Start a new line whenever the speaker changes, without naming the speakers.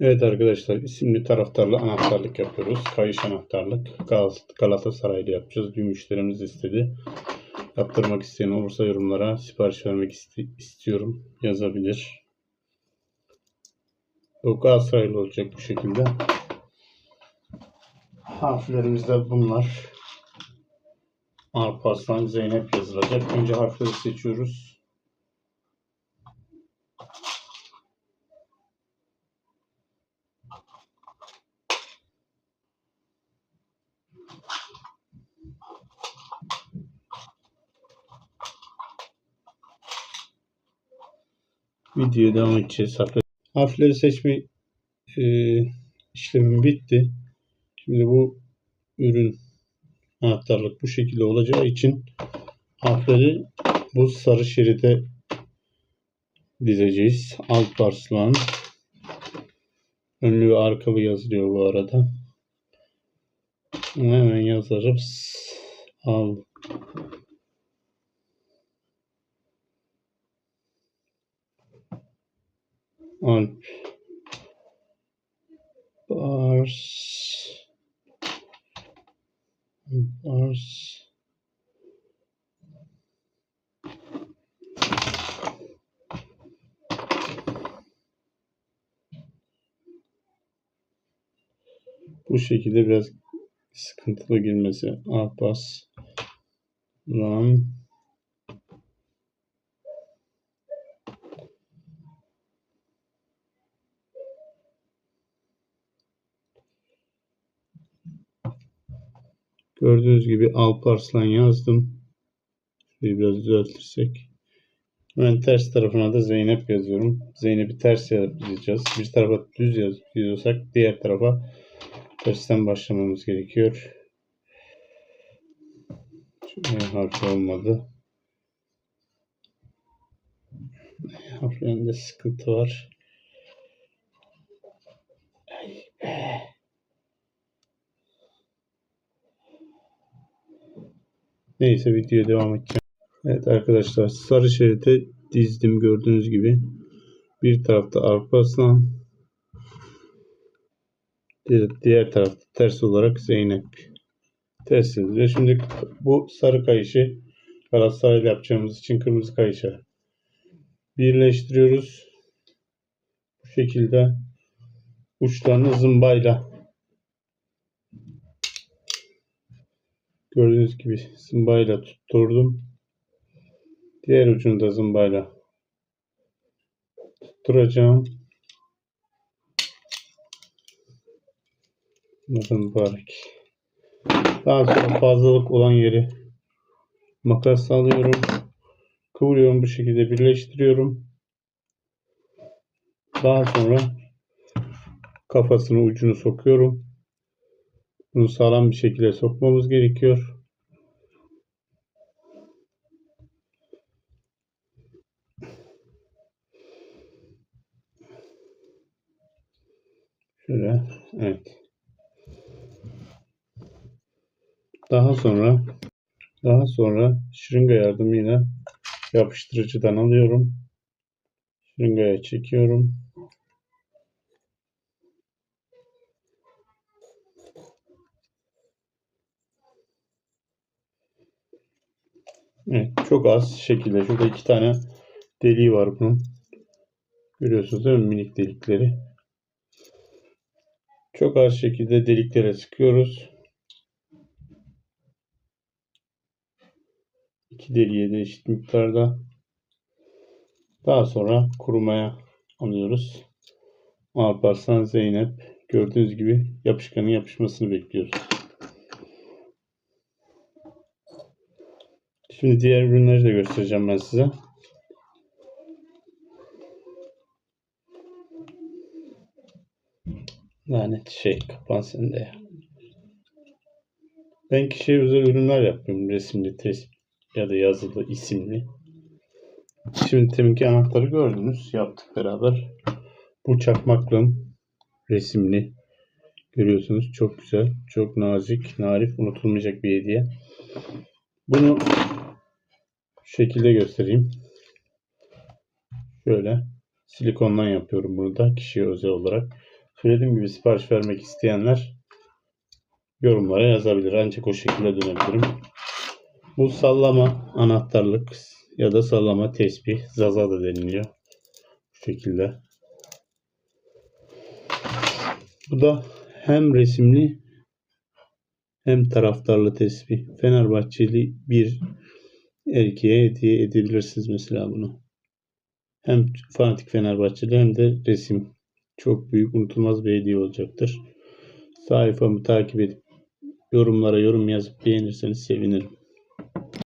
Evet arkadaşlar isimli taraftarla anahtarlık yapıyoruz. Kayış anahtarlık. Gal- Galatasaray'la yapacağız. Bir müşterimiz istedi. Yaptırmak isteyen olursa yorumlara sipariş vermek iste- istiyorum yazabilir. Bu Galatasaraylı olacak bu şekilde. Harflerimiz de bunlar. Alparslan Zeynep yazılacak. Önce harfleri seçiyoruz. Videoya devam edeceğiz. Harfleri, seçme e, işlemim bitti. Şimdi bu ürün anahtarlık bu şekilde olacağı için harfleri bu sarı şeride dizeceğiz. Alparslan önlü ve arkalı yazılıyor bu arada. Hemen yazarız. Al Alp Bars. Bars. Bu şekilde biraz sıkıntılı girmesi. Abbas Lan Gördüğünüz gibi Alparslan yazdım. Şurayı biraz düzeltirsek. Hemen ters tarafına da Zeynep yazıyorum. Zeynep'i ters yazacağız. Bir tarafa düz yazıyorsak diğer tarafa tersten başlamamız gerekiyor. Şöyle harfi olmadı. Harflerinde sıkıntı var. Neyse videoya devam edeceğim. Evet arkadaşlar sarı şerite dizdim gördüğünüz gibi. Bir tarafta Alparslan. Diğer, tarafta ters olarak Zeynep. Ters yazıyor. Şimdi bu sarı kayışı Galatasaray'la yapacağımız için kırmızı kayışa birleştiriyoruz. Bu şekilde uçlarını zımbayla gördüğünüz gibi zımbayla tutturdum. Diğer ucunu da zımbayla tutturacağım. Bakın mübarek. Daha sonra fazlalık olan yeri makas alıyorum. Kıvırıyorum bu şekilde birleştiriyorum. Daha sonra kafasını ucunu sokuyorum. Bunu sağlam bir şekilde sokmamız gerekiyor. Şöyle, evet. Daha sonra daha sonra şırınga yardımıyla yapıştırıcıdan alıyorum. Şırıngaya çekiyorum. Evet, çok az şekilde. Şurada iki tane deliği var bunun. Görüyorsunuz değil mi minik delikleri? Çok az şekilde deliklere sıkıyoruz. İki deliğe de eşit miktarda. Daha sonra kurumaya alıyoruz. Alparslan Zeynep. Gördüğünüz gibi yapışkanın yapışmasını bekliyoruz. Şimdi diğer ürünleri de göstereceğim ben size. Lanet şey kapan sen de. Ben kişiye özel ürünler yapıyorum. Resimli, ya da yazılı, isimli. Şimdi teminki anahtarı gördünüz. Yaptık beraber. Bu çakmaklığım resimli. Görüyorsunuz çok güzel. Çok nazik, narif, unutulmayacak bir hediye. Bunu şu şekilde göstereyim. Şöyle silikondan yapıyorum bunu da kişiye özel olarak. Söylediğim gibi sipariş vermek isteyenler yorumlara yazabilir. Ancak o şekilde dönebilirim. Bu sallama anahtarlık ya da sallama tesbih. Zaza da deniliyor. Bu şekilde. Bu da hem resimli hem taraftarlı tesbih. Fenerbahçeli bir erkeğe hediye edebilirsiniz mesela bunu. Hem fanatik Fenerbahçeli hem de resim. Çok büyük unutulmaz bir hediye olacaktır. Sayfamı takip edip yorumlara yorum yazıp beğenirseniz sevinirim.